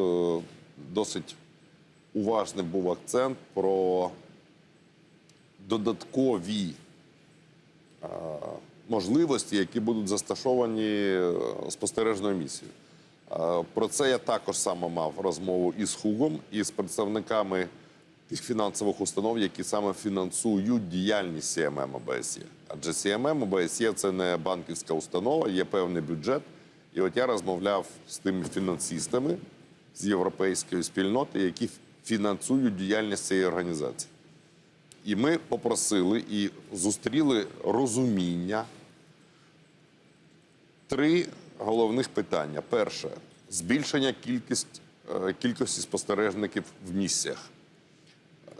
Е, Досить уважний був акцент про додаткові е, можливості, які будуть застосовані е, спостережною місією. Про це я також саме мав розмову із Хугом, і з представниками тих фінансових установ, які саме фінансують діяльність CMM ОБСЄ. Адже CMM ОБСЄ – це не банківська установа, є певний бюджет. І от я розмовляв з тими фінансистами з європейської спільноти, які фінансують діяльність цієї організації. І ми попросили і зустріли розуміння три головних питання. Перше збільшення е, кількості спостережників в місіях.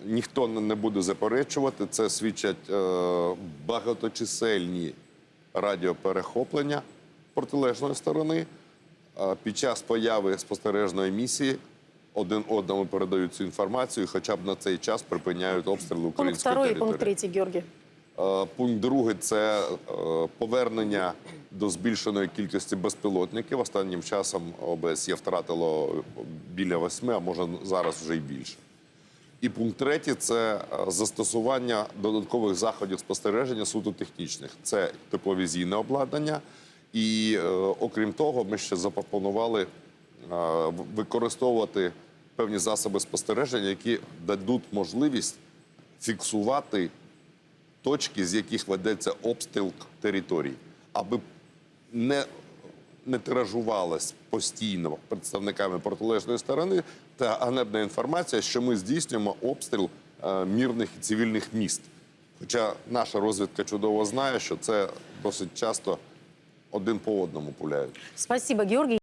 Ніхто не не буде заперечувати. Це свідчать е, багаточисельні радіоперехоплення протилежної сторони. Під час появи спостережної місії один одному передають цю інформацію, хоча б на цей час припиняють обстріли Пункт української и території. пункт третий, Георгий. Е, Пункт другий це е, повернення до збільшеної кількості безпілотників. Останнім часом ОБСЄ втратило біля восьми, а може зараз вже й більше. І пункт третій це е, застосування додаткових заходів спостереження суто технічних. Це тепловізійне обладнання. І е, окрім того, ми ще запропонували е, використовувати певні засоби спостереження, які дадуть можливість фіксувати точки, з яких ведеться обстріл територій, аби не, не тиражувалась постійно представниками протилежної сторони та ганебна інформація, що ми здійснюємо обстріл е, мирних і цивільних міст. Хоча наша розвідка чудово знає, що це досить часто один по одному пуляють. Спасибо, Георгий.